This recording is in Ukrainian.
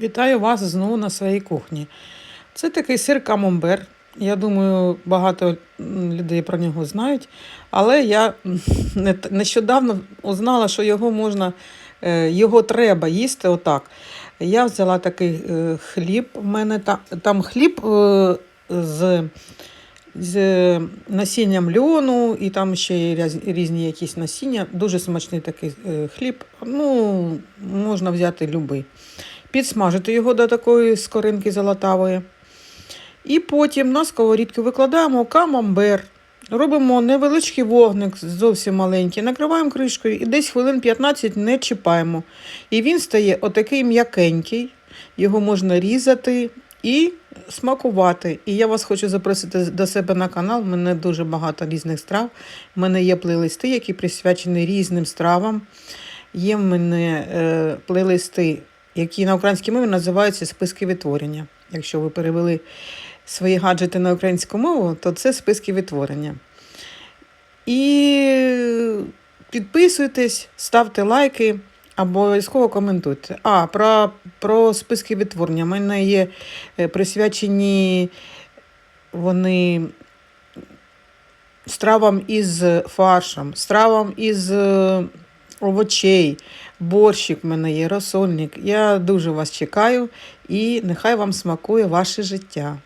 Вітаю вас знову на своїй кухні. Це такий сир камамбер. Я думаю, багато людей про нього знають. Але я нещодавно узнала, що його можна, е, його треба їсти отак. Я взяла такий е, хліб. У мене там, хліб е, з, з насінням льону, і там ще різні якісь насіння. Дуже смачний такий хліб. Ну, можна взяти любий підсмажити його до такої скоринки золотавої. І потім на сковорідку викладаємо камамбер, робимо невеличкий вогник, зовсім маленький, накриваємо кришкою і десь хвилин 15 не чіпаємо. І він стає отакий м'якенький, його можна різати і смакувати. І я вас хочу запросити до себе на канал. У мене дуже багато різних страв. У мене є плейлисти, які присвячені різним стравам. Є в мене е, плейлисти, які на українській мові називаються списки відтворення. Якщо ви перевели свої гаджети на українську мову, то це списки відтворення. І підписуйтесь, ставте лайки, або обов'язково коментуйте. А, про, про списки відтворення. У мене є е, присвячені вони стравам із фаршем, стравам із овочей, борщик в мене є, розсольник. Я дуже вас чекаю і нехай вам смакує ваше життя.